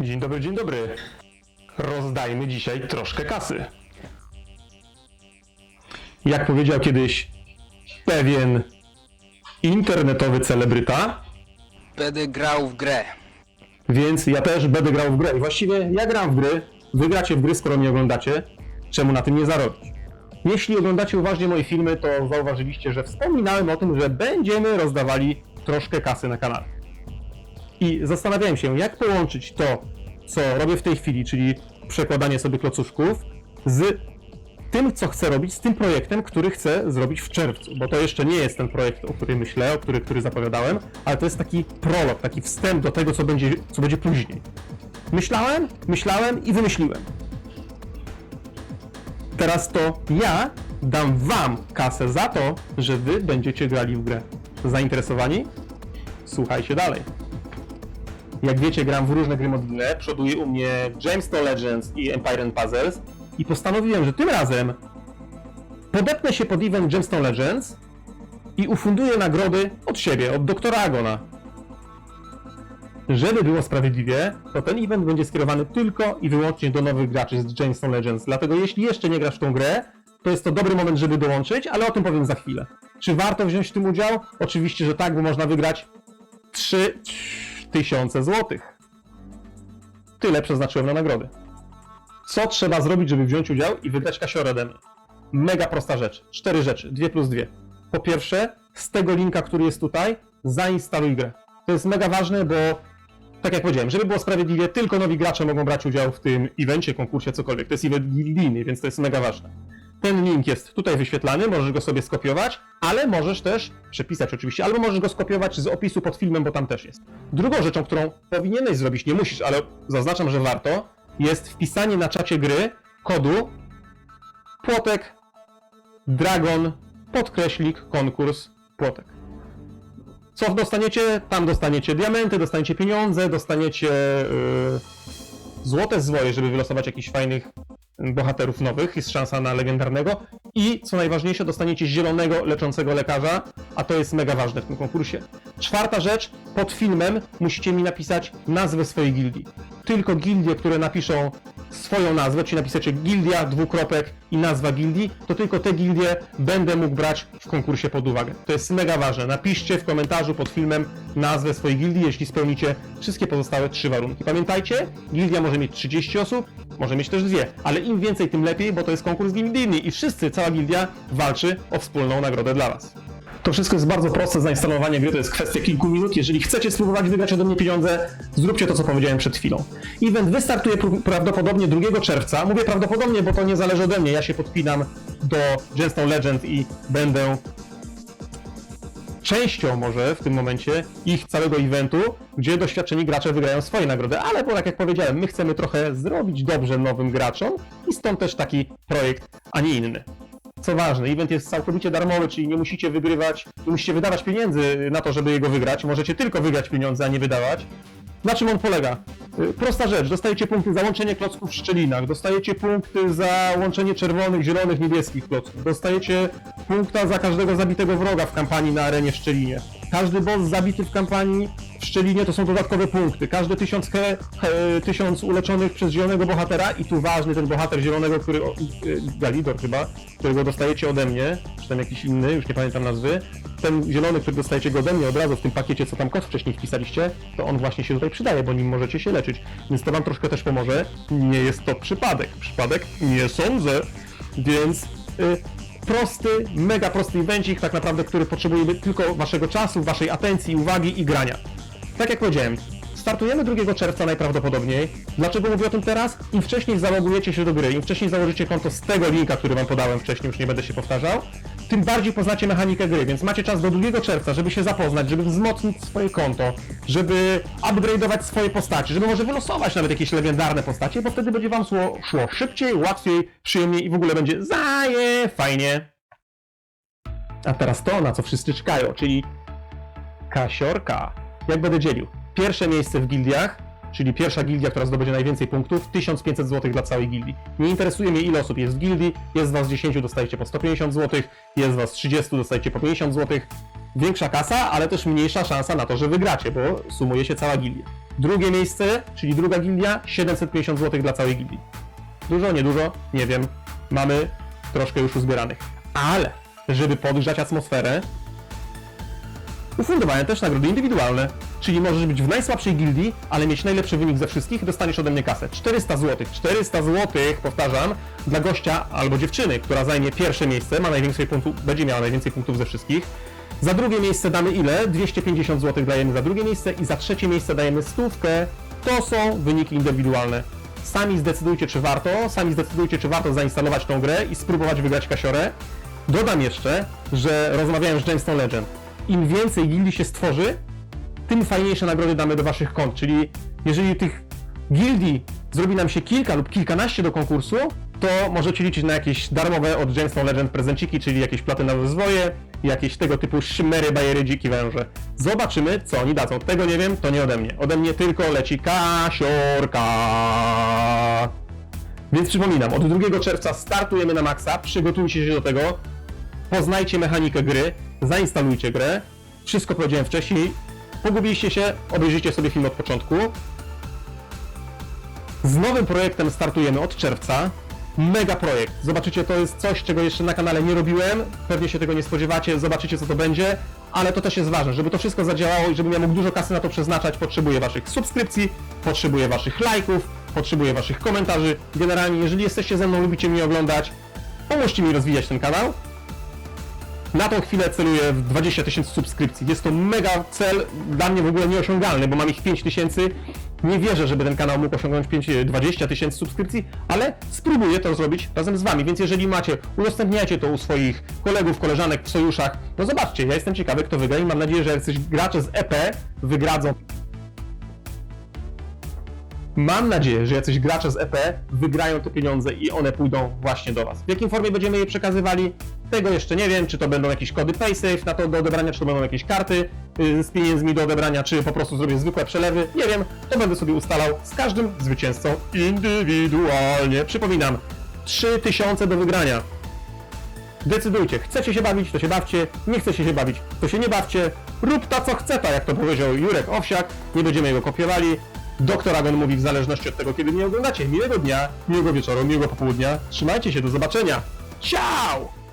Dzień dobry, dzień dobry. Rozdajmy dzisiaj troszkę kasy. Jak powiedział kiedyś pewien internetowy celebryta, Będę grał w grę. więc ja też będę grał w grę. I właściwie ja gram w gry, wy gracie w gry, skoro mnie oglądacie, czemu na tym nie zarobić? Jeśli oglądacie uważnie moje filmy, to zauważyliście, że wspominałem o tym, że będziemy rozdawali troszkę kasy na kanale. I zastanawiałem się, jak połączyć to, co robię w tej chwili, czyli przekładanie sobie klocuszków, z tym, co chcę robić, z tym projektem, który chcę zrobić w czerwcu. Bo to jeszcze nie jest ten projekt, o którym myślę, o który, który zapowiadałem, ale to jest taki prolog, taki wstęp do tego, co będzie, co będzie później. Myślałem, myślałem i wymyśliłem. Teraz to ja dam wam kasę za to, że wy będziecie grali w grę. Zainteresowani? Słuchajcie dalej. Jak wiecie, gram w różne gry mobilne. Przoduje u mnie Jamestown Legends i Empire and Puzzles. I postanowiłem, że tym razem podepnę się pod event Jamestown Legends i ufunduję nagrody od siebie, od doktora Agona. Żeby było sprawiedliwie, to ten event będzie skierowany tylko i wyłącznie do nowych graczy z Jamestown Legends. Dlatego jeśli jeszcze nie grasz w tą grę, to jest to dobry moment, żeby dołączyć, ale o tym powiem za chwilę. Czy warto wziąć w tym udział? Oczywiście, że tak, bo można wygrać 3000 złotych. Tyle przeznaczyłem na nagrody. Co trzeba zrobić, żeby wziąć udział i wygrać kasiorę ode? Mega prosta rzecz. Cztery rzeczy. Dwie plus dwie. Po pierwsze, z tego linka, który jest tutaj, zainstaluj grę. To jest mega ważne, bo tak jak powiedziałem, żeby było sprawiedliwie, tylko nowi gracze mogą brać udział w tym evencie, konkursie, cokolwiek. To jest event gildijny, więc to jest mega ważne. Ten link jest tutaj wyświetlany, możesz go sobie skopiować, ale możesz też przepisać oczywiście, albo możesz go skopiować z opisu pod filmem, bo tam też jest. Drugą rzeczą, którą powinieneś zrobić, nie musisz, ale zaznaczam, że warto, jest wpisanie na czacie gry kodu płotek dragon podkreślik konkurs płotek. Co dostaniecie? Tam dostaniecie diamenty, dostaniecie pieniądze, dostaniecie yy, złote zwoje, żeby wylosować jakichś fajnych bohaterów nowych, jest szansa na legendarnego i co najważniejsze, dostaniecie zielonego leczącego lekarza, a to jest mega ważne w tym konkursie. Czwarta rzecz, pod filmem musicie mi napisać nazwę swojej gildii. Tylko gildie, które napiszą swoją nazwę, czyli napiszecie gildia, dwukropek i nazwa gildii, to tylko te gildie będę mógł brać w konkursie pod uwagę. To jest mega ważne. Napiszcie w komentarzu pod filmem nazwę swojej gildii, jeśli spełnicie wszystkie pozostałe trzy warunki. Pamiętajcie, gildia może mieć 30 osób, może mieć też dwie, ale im więcej, tym lepiej, bo to jest konkurs gildijny i wszyscy, cała gildia walczy o wspólną nagrodę dla Was. To wszystko jest bardzo proste, zainstalowanie gry to jest kwestia kilku minut. Jeżeli chcecie spróbować wygrać ode mnie pieniądze, zróbcie to, co powiedziałem przed chwilą. Event wystartuje pr- prawdopodobnie 2 czerwca. Mówię prawdopodobnie, bo to nie zależy ode mnie. Ja się podpinam do Gemstone Legend i będę częścią może w tym momencie ich całego eventu, gdzie doświadczeni gracze wygrają swoje nagrody, ale bo tak jak powiedziałem, my chcemy trochę zrobić dobrze nowym graczom i stąd też taki projekt, a nie inny. Co ważne, event jest całkowicie darmowy, czyli nie musicie wygrywać, nie musicie wydawać pieniędzy na to, żeby jego wygrać. Możecie tylko wygrać pieniądze, a nie wydawać. Na czym on polega? Y, Prosta rzecz, dostajecie punkty za łączenie klocków w szczelinach, dostajecie punkty za łączenie czerwonych, zielonych, niebieskich klocków, dostajecie punkta za każdego zabitego wroga w kampanii na arenie w Szczelinie. Każdy boss zabity w kampanii w Szczelinie to są dodatkowe punkty. Każde tysiąc, he, he, tysiąc uleczonych przez zielonego bohatera i tu ważny ten bohater zielonego, który, y, Galidor chyba, którego dostajecie ode mnie, czy tam jakiś inny, już nie pamiętam nazwy. Ten zielony, który dostajecie go ode mnie od razu w tym pakiecie, co tam kod wcześniej wpisaliście, to on właśnie się tutaj przydaje, bo nim możecie się leczyć. Więc to wam troszkę też pomoże. Nie jest to przypadek. Przypadek? Nie sądzę. Więc y, prosty, mega prosty evencik, tak naprawdę, który potrzebuje tylko waszego czasu, waszej atencji, uwagi i grania. Tak jak powiedziałem, startujemy 2 czerwca najprawdopodobniej. Dlaczego mówię o tym teraz? Im wcześniej zalogujecie się do gry, im wcześniej założycie konto z tego linka, który wam podałem wcześniej, już nie będę się powtarzał, tym bardziej poznacie mechanikę gry, więc macie czas do 2 czerwca, żeby się zapoznać, żeby wzmocnić swoje konto, żeby upgrade'ować swoje postacie, żeby może wylosować nawet jakieś legendarne postacie, bo wtedy będzie wam szło, szło szybciej, łatwiej, przyjemniej i w ogóle będzie zaje fajnie. A teraz to, na co wszyscy czekają, czyli kasiorka. Jak będę dzielił? Pierwsze miejsce w gildiach, czyli pierwsza gildia, która zdobędzie najwięcej punktów, 1500 zł dla całej gildii. Nie interesuje mnie ile osób jest w gildii, jest was 10, dostajecie po 150 zł, jest was 30, dostajecie po 50 zł. Większa kasa, ale też mniejsza szansa na to, że wygracie, bo sumuje się cała gildia. Drugie miejsce, czyli druga gildia, 750 zł dla całej gildii. Dużo, niedużo, nie wiem. Mamy troszkę już uzbieranych. Ale, żeby podgrzać atmosferę, ufundowałem też nagrody indywidualne. Czyli możesz być w najsłabszej gildii, ale mieć najlepszy wynik ze wszystkich, dostaniesz ode mnie kasę. 400 zł. 400 zł, powtarzam, dla gościa albo dziewczyny, która zajmie pierwsze miejsce, ma najwięcej punktów, będzie miała najwięcej punktów ze wszystkich. Za drugie miejsce damy ile? 250 zł dajemy za drugie miejsce i za trzecie miejsce dajemy stówkę. To są wyniki indywidualne. Sami zdecydujcie, czy warto, sami zdecydujcie, czy warto zainstalować tą grę i spróbować wygrać kasiorę. Dodam jeszcze, że rozmawiałem z Gemstone Legend. Im więcej gildii się stworzy, tym fajniejsze nagrody damy do waszych kont. Czyli jeżeli tych gildii zrobi nam się kilka lub kilkanaście do konkursu, to możecie liczyć na jakieś darmowe od Gemstone Legend prezenciki, czyli jakieś platynowe zwoje, jakieś tego typu szmery, bajery, dziki węże. Zobaczymy, co oni dadzą. Tego nie wiem, to nie ode mnie. Ode mnie tylko leci kasiorka. Więc przypominam, od 2 czerwca startujemy na maksa, przygotujcie się do tego, poznajcie mechanikę gry, zainstalujcie grę, wszystko powiedziałem wcześniej, pogubiliście się, obejrzyjcie sobie film od początku. Z nowym projektem startujemy od czerwca. Mega projekt. Zobaczycie, to jest coś, czego jeszcze na kanale nie robiłem. Pewnie się tego nie spodziewacie, zobaczycie co to będzie, ale to też jest ważne, żeby to wszystko zadziałało i żebym ja mógł dużo kasy na to przeznaczać, potrzebuję waszych subskrypcji, potrzebuję waszych lajków, potrzebuję waszych komentarzy. Generalnie, jeżeli jesteście ze mną, lubicie mnie oglądać, pomóżcie mi rozwijać ten kanał. Na tą chwilę celuję w 20 tysięcy subskrypcji. Jest to mega cel, dla mnie w ogóle nieosiągalny, bo mam ich 5 tysięcy. Nie wierzę, żeby ten kanał mógł osiągnąć 5, 20 tysięcy subskrypcji, ale spróbuję to zrobić razem z Wami. Więc jeżeli macie, udostępniajcie to u swoich kolegów, koleżanek w sojuszach. No zobaczcie, ja jestem ciekawy, kto wygra i mam nadzieję, że jacyś gracze z EP wygradzą Mam nadzieję, że jacyś gracze z EP wygrają te pieniądze i one pójdą właśnie do Was. W jakim formie będziemy je przekazywali? Tego jeszcze nie wiem, czy to będą jakieś kody PaySafe na to do odebrania, czy to będą jakieś karty y, z pieniędzmi do odebrania, czy po prostu zrobię zwykłe przelewy. Nie wiem, to będę sobie ustalał z każdym zwycięzcą indywidualnie. Przypominam, 3000 do wygrania. Decydujcie, chcecie się bawić, to się bawcie, nie chcecie się bawić, to się nie bawcie. Rób ta co chce ta, jak to powiedział Jurek Owsiak, nie będziemy jego kopiowali. Doktor Agon mówi w zależności od tego, kiedy mnie oglądacie. Miłego dnia, miłego wieczoru, miłego popołudnia. Trzymajcie się, do zobaczenia. Ciao!